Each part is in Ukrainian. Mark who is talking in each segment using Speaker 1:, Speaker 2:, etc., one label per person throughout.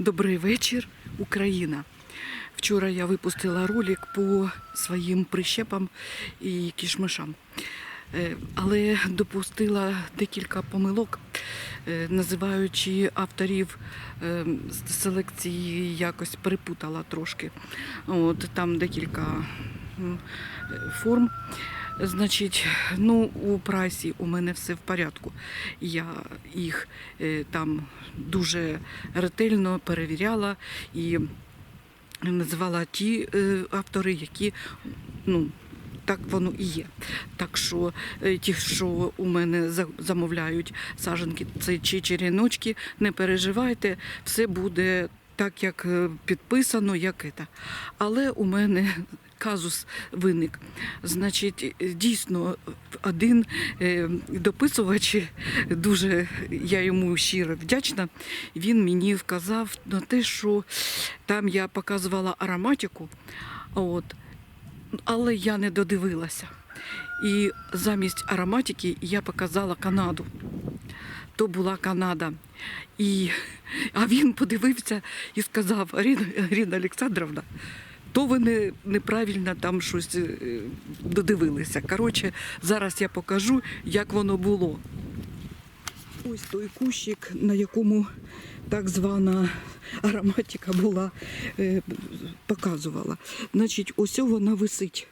Speaker 1: Добрий вечір, Україна. Вчора я випустила ролик по своїм прищепам і кішмишам. Е, Але допустила декілька помилок, е, називаючи авторів е, селекції якось перепутала трошки. От, там декілька форм. Значить, ну у прайсі у мене все в порядку. Я їх е, там дуже ретельно перевіряла і називала ті е, автори, які ну. Так воно і є. Так що е, ті, що у мене за- замовляють саженки, це чи черіночки, не переживайте, все буде так, як е, підписано, як це. Але у мене казус виник. Значить, дійсно, один е, дописувач, дуже я йому щиро вдячна, він мені вказав на те, що там я показувала ароматику, от, але я не додивилася. І замість ароматики я показала Канаду. То була Канада. І, а він подивився і сказав: Аріна Олександровна, то ви не, неправильно там щось е, додивилися. Коротше, зараз я покажу, як воно було. Ось той кущик, на якому так звана ароматика була, е, показувала. Значить, ось вона висить.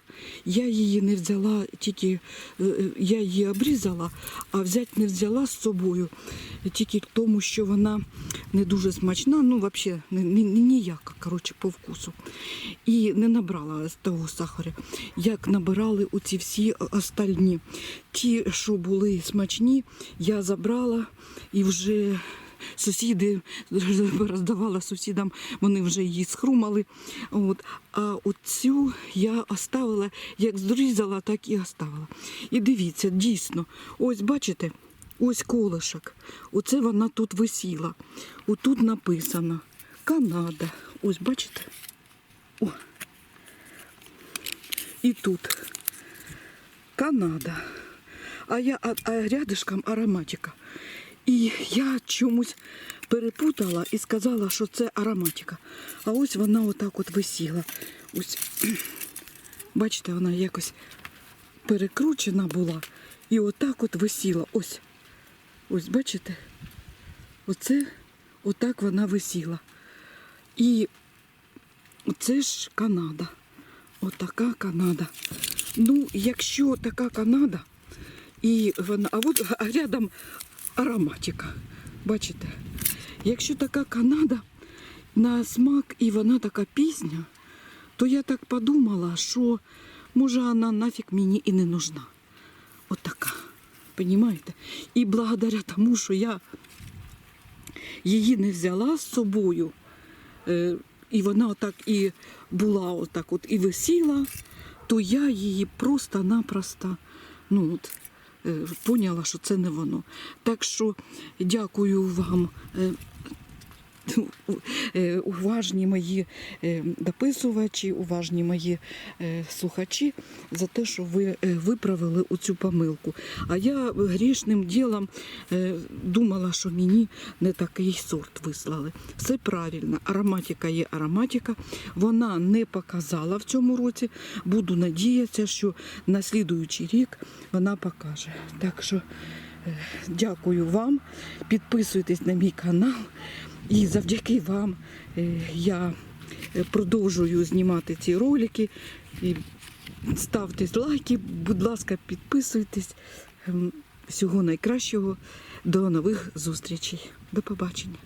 Speaker 1: Я її не взяла, тільки е, я її обрізала, а взяти не взяла з собою, тільки тому, що вона не дуже смачна, ну, взагалі, ніяка, коротше, по вкусу. І не набрала з того сахаря, як набирали оці всі остальні. Ті, що були смачні, я забрала і вже сусіди роздавала сусідам, вони вже її схрумали. От. А оцю я оставила, як зрізала, так і оставила. І дивіться, дійсно, ось бачите, ось колишок. Оце вона тут висіла. Отут написано Канада. Ось бачите? О. І тут Канада. А я а, а рядышком ароматика. І я чомусь перепутала і сказала, що це ароматика. А ось вона отак от висіла. Ось, бачите, вона якось перекручена була і отак от висіла. Ось. Ось, бачите? Оце отак вона висіла. І це ж Канада. Отака Канада. Ну, якщо така Канада, і вона, а от рядом ароматика. Бачите? Якщо така Канада на смак і вона така пізня, то я так подумала, що може вона нафіг мені і не нужна. От така. Понімаєте? І благодаря тому, що я її не взяла з собою, е, і вона отак і була отак от і висіла, то я її просто-напросто ну, от, поняла, що це не воно. Так що дякую вам. е, Уважні мої е, дописувачі, уважні мої е, слухачі за те, що ви виправили оцю помилку. А я грішним ділом думала, що мені не такий сорт вислали. Все правильно, ароматика є ароматика. Вона не показала в цьому році. Буду надіятися, що на слідуючий рік вона покаже. Так що дякую вам. Підписуйтесь на мій канал. І завдяки вам е, я е, продовжую знімати ці ролики. І ставте лайки, будь ласка, підписуйтесь. Ем, Всього найкращого. До нових зустрічей. До побачення.